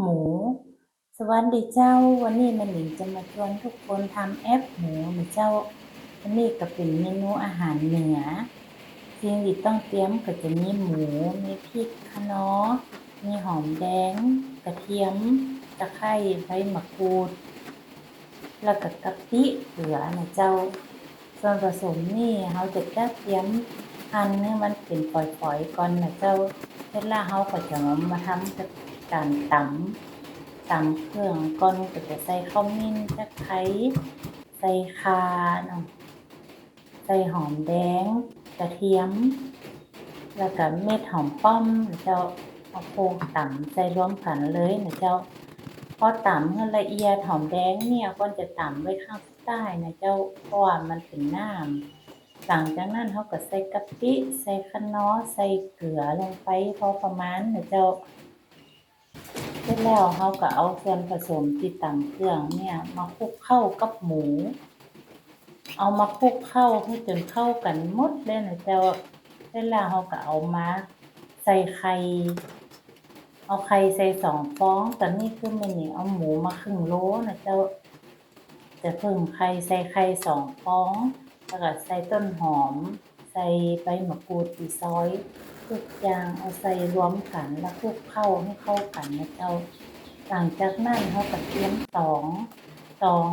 หมู สวัสดีเจ้า วันนี้แม่หนิงจะมาชวนทุกคนทำแอปหมูนะเจ้าอันนี้ก็เป็นเมนูอาหารเหนือสิ่งที่ต้องเตรียมก็จะมีหมู มีพริกคะน้อ มีหอมแดง กระเทียม ตะไคร้ใบมะกรูด แล้วก็กะปิเกลือนะเจ้า ส่วนผสมนี่เราจะจัดเตรียมหั่นให้มันเป็นฝอยๆก่อนนะเจ้าเสร็จแล้วเราก็จะมาทำกับ การตำตำเครื่องก่อนก็จะใส่ขมิ้นตะไคร้ใส่ข่าเนาะใส่หอมแดง กระเทียม แล้วก็เม็ดหอมป้อมเจ้าเอาโขลกตำใส่รวมกันเลยนะเจ้าพอตำให้ละเอียดหอมแดงเนี่ยควรจะตำไว้ข้างใต้นะเจ้าเพราะว่ามันเป็นน้ำหลังจากนั้นเราก็ใส่กะปิใส่คะน้อใส่เกลือลงไปพอประมาณนะเจ้า เสร็จแล้วเราก็เอาส่วนผสมที่ตำเครื่องเนี่ย มาคลุกเข้ากับหมู เอามาคลุกเข้าให้จนเข้ากันหมดเลยนะเจ้าเสร็จแล้วเราก็เอามาใส่ไข่เอาไข่ใส่สองฟองตอนนี้คือม่หนิงเอาหมูมาครึ่งโลนะเจ้าจะเพิ่มไข่ใส่ไข่สองฟองแล้วก็ใส่ต้นหอม ใส่ใบมะกรูดที่ซอย ทุกอย่างเอาใส่รวมกันแล้วคลุกเข้าให้เข้ากันนะเจ้า หลังจากนั้นเราก็เตรียมตองตอง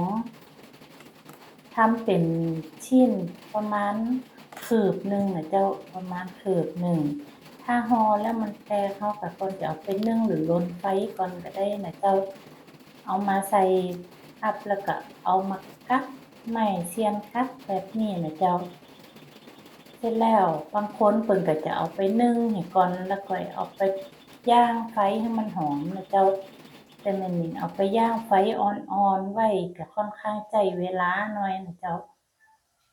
ทำเป็นชิ้นประมาณคืบหนึ่งนะเจ้าประมาณคืบหนึ่งถ้าหอแล้วมันแตกเราก็ควรจะเอาไปนึ่งหรือลนไฟก่อนก็ได้นะเจ้าเอามาใส่อับแล้วก็เอามาคัดไม้เสียมคัดแบบนี้นะเจ้า เสร็จแล้วบางคนเพิ่นก็จะเอาไปนึ่งให้ก่อนแล้วค่อยเอาไปย่างไฟให้มันหอมนะเจ้าแต่แม่นิงเอาไปย่างไฟอ่อนๆไว้ก็ค่อนข้างใช้เวลาหน่อยนะเจ้า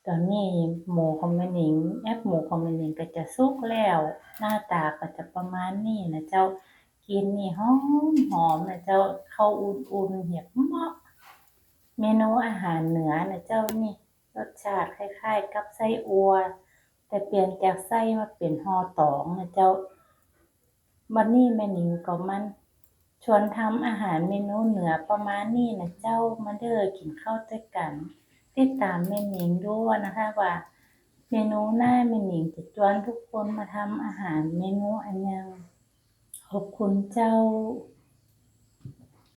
ตอนนี้หมูของแม่นิงแอปหมูของแม่นิงก็จะสุกแล้ว หน้าตาก็จะประมาณนี้นะเจ้ากินนี่หอมหอมนะเจ้าเข้าอุ่นๆเหียบเมาะเมนูอาหารเหนือนะเจ้านี่รสชาติคล้ายๆ กับไส้อัว แต่เปลี่ยนจากไส้มาเป็นห่อตองนะเจ้าบัดนี้แม่นิงก็มัน ชวนทำอาหารเมนูเหนือประมาณนี้นะเจ้ามาเด้อกินข้าวด้วยกัน ติดตามแม่นิงด้วยนะคะว่า เมนูหน้าแม่นิงจะชวนทุกคนมาทำอาหารเมนูอันยังขอบคุณเจ้า